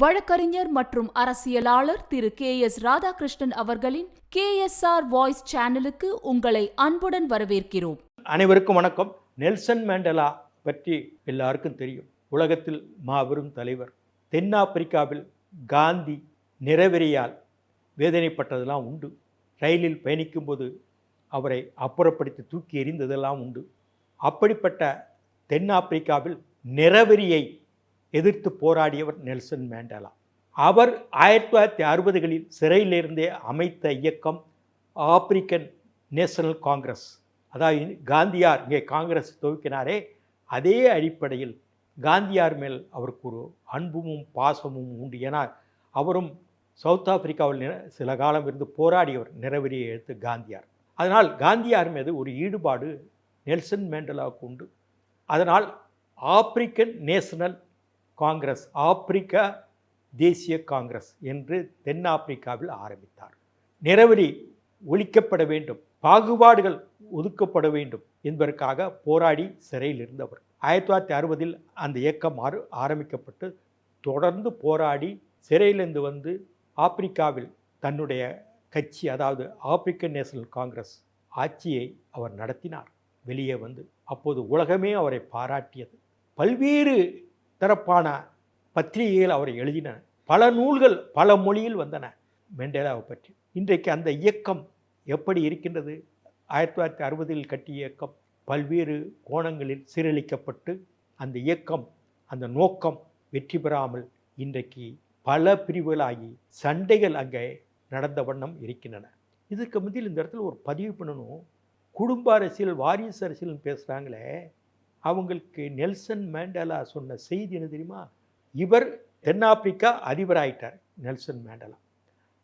வழக்கறிஞர் மற்றும் அரசியலாளர் திரு கே எஸ் ராதாகிருஷ்ணன் அவர்களின் கே எஸ் ஆர் வாய்ஸ் சேனலுக்கு உங்களை அன்புடன் வரவேற்கிறோம். அனைவருக்கும் வணக்கம். நெல்சன் மேண்டலா பற்றி எல்லாருக்கும் தெரியும். உலகத்தில் மாபெரும் தலைவர். தென்னாப்பிரிக்காவில் காந்தி நிறவெறியால் வேதனைப்பட்டதெல்லாம் உண்டு. ரயிலில் பயணிக்கும்போது அவரை அப்புறப்படுத்தி தூக்கி எறிந்ததெல்லாம் உண்டு. அப்படிப்பட்ட தென்னாப்பிரிக்காவில் நிறவெறியை எதிர்த்து போராடியவர் நெல்சன் மேண்டலா. அவர் ஆயிரத்தி தொள்ளாயிரத்தி அறுபதுகளில் சிறையிலிருந்தே அமைத்த இயக்கம் ஆப்பிரிக்கன் நேஷனல் காங்கிரஸ். அதாவது காந்தியார் இங்கே காங்கிரஸ் துவக்கினாரே அதே அடிப்படையில் காந்தியார் மேல் அவருக்கு ஒரு அன்பும் பாசமும் உண்டு. ஏன்னா அவரும் சவுத் ஆப்பிரிக்காவில் சில காலம் இருந்து போராடியவர் நிறவெறியை எடுத்து காந்தியார். அதனால் காந்தியார் மீது ஒரு ஈடுபாடு நெல்சன் மேண்டலாவுக்கு உண்டு. அதனால் ஆப்பிரிக்கன் நேஷனல் காங்கிரஸ் ஆப்பிரிக்க தேசிய காங்கிரஸ் என்று தென்னாப்பிரிக்காவில் ஆரம்பித்தார். நிறவெறி ஒழிக்கப்பட வேண்டும் பாகுபாடுகள் ஒதுக்கப்பட வேண்டும் என்பதற்காக போராடி சிறையில் இருந்தவர். ஆயிரத்தி தொள்ளாயிரத்தி அறுபதில் அந்த இயக்கம் ஆறு ஆரம்பிக்கப்பட்டு தொடர்ந்து போராடி சிறையிலிருந்து வந்து ஆப்பிரிக்காவில் தன்னுடைய கட்சி அதாவது ஆப்பிரிக்கன் நேஷனல் காங்கிரஸ் ஆட்சியை அவர் நடத்தினார். வெளியே வந்து அப்போது உலகமே அவரை பாராட்டியது. பல்வேறு தரப்பான பத்திரிகைகள் அவரை எழுதின. பல நூல்கள் பல மொழியில் வந்தன. மெண்டேலாவை பற்றி. இன்றைக்கு அந்த இயக்கம் எப்படி இருக்கின்றது? ஆயிரத்தி தொள்ளாயிரத்தி அறுபதில் கட்டிய இயக்கம் பல்வேறு கோணங்களில் சீரழிக்கப்பட்டு அந்த இயக்கம் அந்த நோக்கம் வெற்றி பெறாமல் இன்றைக்கு பல பிரிவுகளாகி சண்டைகள் அங்கே நடந்த வண்ணம் இருக்கின்றன. இதுக்கு மத்தியில் இந்த இடத்துல ஒரு பதிவு பண்ணணும். குடும்ப அரசியல் வாரிசு அரசியல்னு பேசுகிறாங்களே அவங்களுக்கு நெல்சன் மேண்டலா சொன்ன செய்தி என்ன தெரியுமா? இவர் தென்னாப்பிரிக்கா அதிபராயிட்டார் நெல்சன் மேண்டலா.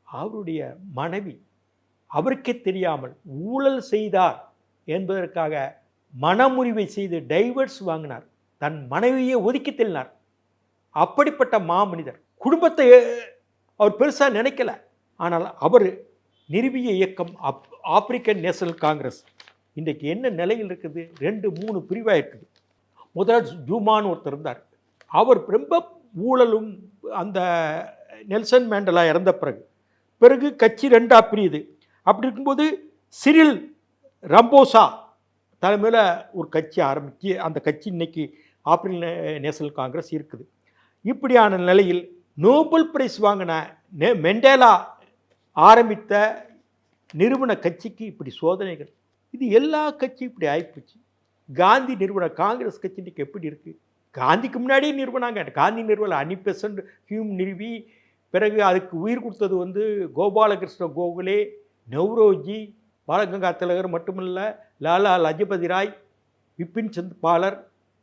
அவருடைய மனைவி அவருக்கே தெரியாமல் ஊழல் செய்தார் என்பதற்காக மனமுறிவை செய்து டைவர்ஸ் வாங்கினார். தன் மனைவியை ஒதுக்கி தள்ளினார். அப்படிப்பட்ட மாமனிதர் குடும்பத்தை அவர் பெருசாக நினைக்கல. ஆனால் அவர் நிறுவிய இயக்கம் அப் ஆப்பிரிக்கன் நேஷனல் காங்கிரஸ் இன்றைக்கு என்ன நிலையில் இருக்குது? ரெண்டு மூணு பிரிவாக இருக்குது முதல் ஜூமான்னு ஒருத்தர் இருந்தார். அவர் ரொம்ப ஊழலும் அந்த நெல்சன் மேண்டலா இறந்த பிறகு. பிறகு கட்சி ரெண்டாக பிரியுது. அப்படி இருக்கும்போது சிரில் ரம்போசா தலைமையில் ஒரு கட்சி ஆரம்பித்து அந்த கட்சி இன்னைக்கு ஆப்பிரிக்கன் நேஷனல் காங்கிரஸ் இருக்குது. இப்படியான நிலையில் நோபல் பிரைஸ் வாங்கின நெ மெண்டேலா ஆரம்பித்த நிறுவன கட்சிக்கு இப்படி சோதனைகள் இது எல்லா கட்சியும் இப்படி ஆயிப்போச்சு. காந்தி நிறுவனம் காங்கிரஸ் கட்சி இன்றைக்கி எப்படி இருக்குது காந்திக்கு முன்னாடியே நிறுவனாங்க. காந்தி நிறுவனம் அனிபெசன்ட் ஹியூம் நிறுவி பிறகு அதுக்கு உயிர் கொடுத்தது வந்து கோபாலகிருஷ்ண கோகலே நெவ்ரோஜி பாலகங்கா திலகர் மட்டுமல்ல லாலா லஜபதி ராய் விபின் சந்த் பாலர்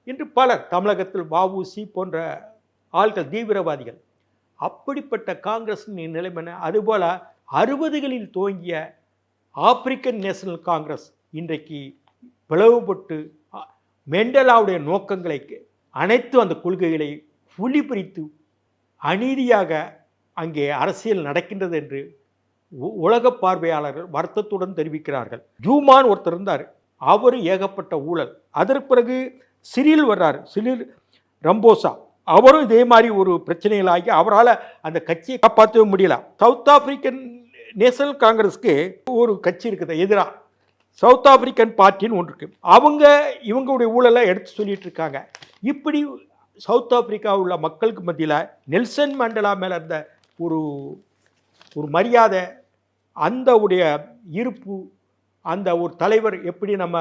என்று பலர் தமிழகத்தில் வஉசி போன்ற ஆள்கள் தீவிரவாதிகள். அப்படிப்பட்ட காங்கிரஸ் நிலைமை அதுபோல் அறுபதுகளில் துவங்கிய ஆப்பிரிக்கன் நேஷனல் காங்கிரஸ் இன்றைக்கு பிளவுபட்டு மெண்டலாவுடைய நோக்கங்களை அனைத்து அந்த கொள்கைகளை புலி பிரித்து அநீதியாக அங்கே அரசியல் நடக்கின்றது என்று உ- உலக பார்வையாளர்கள் வருத்தத்துடன் தெரிவிக்கிறார்கள். ஜூமான் ஒருத்தர் இருந்தார். அவர் ஏகப்பட்ட ஊழல். அதற்கு பிறகு சிறில் வர்றார். Cyril Ramaphosa. அவரும் இதே மாதிரி ஒரு பிரச்சனைகளாகி அவரால் அந்த கட்சியை காப்பாற்றவே முடியல. சவுத் ஆப்பிரிக்கன் நேஷனல் காங்கிரஸ்க்கு ஒரு கட்சி இருக்குது எதிராக சவுத் ஆப்பிரிக்கன் பார்ட்டின்னு ஒன்று இருக்குது அவங்க இவங்களுடைய ஊழலை எடுத்து சொல்லிட்டு இருக்காங்க. இப்படி சவுத் ஆப்பிரிக்கா உள்ள மக்களுக்கு மத்தியில் நெல்சன் மண்டலா மேலே இருந்த ஒரு ஒரு மரியாதை அந்த உடைய இருப்பு அந்த ஒரு தலைவர் எப்படி நம்ம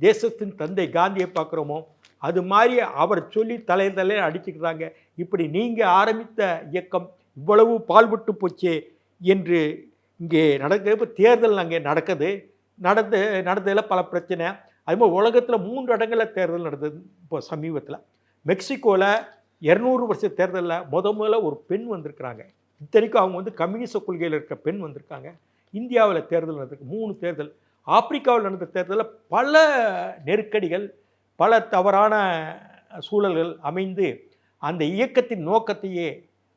தேசத்தின் தந்தை காந்தியை பார்க்குறோமோ அது மாதிரி அவர் சொல்லி தலை தலையை அடிச்சுக்கிறாங்க. இப்படி நீங்கள் ஆரம்பித்த இயக்கம் இவ்வளவு பால்பட்டு போச்சே என்று இங்கே நடக்கிற இப்போ தேர்தல் அங்கே நடக்குது. நடந்து நடந்ததில் பல பிரச்சனை. அதுமாதிரி உலகத்தில் மூன்று இடங்களில் தேர்தல் நடந்தது இப்போ சமீபத்தில். மெக்சிகோவில் இரநூறு வருஷ தேர்தலில் முத முதல்ல ஒரு பெண் வந்திருக்கிறாங்க. இத்தனைக்கும் அவங்க வந்து கம்யூனிச கொள்கையில் இருக்க பெண் வந்திருக்காங்க. இந்தியாவில் தேர்தல் நடந்திருக்கு. மூணு தேர்தல். ஆப்பிரிக்காவில் நடந்த தேர்தலில் பல நெருக்கடிகள் பல தவறான சூழல்கள் அமைந்து அந்த இயக்கத்தின் நோக்கத்தையே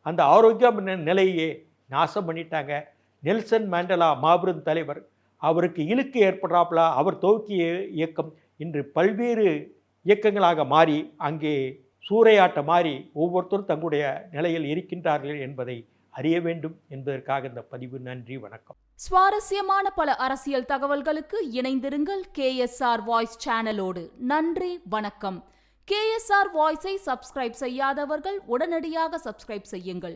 அந்த ஆரோக்கிய நிலையே நாசம் பண்ணிட்டாங்க. நெல்சன் மேண்டலா மாபெரும் தலைவர் அவருக்கு இழுக்கு ஏற்படுறாப்புல அவர் துவக்கிய இயக்கம் இன்று பல்வேறு இயக்கங்களாக மாறி அங்கே சூறையாட்ட மாறி ஒவ்வொருத்தரும் தங்களுடைய நிலையில் இருக்கின்றார்கள் என்பதை அறிய வேண்டும் என்பதற்காக இந்த பதிவு. நன்றி வணக்கம். சுவாரஸ்யமான பல அரசியல் தகவல்களுக்கு இணைந்திருங்கள் கேஎஸ்ஆர் வாய்ஸ் சேனலோடு. நன்றி வணக்கம். கேஎஸ்ஆர் வாய்ஸை சப்ஸ்கிரைப் செய்யாதவர்கள் உடனடியாக சப்ஸ்கிரைப் செய்யுங்கள்.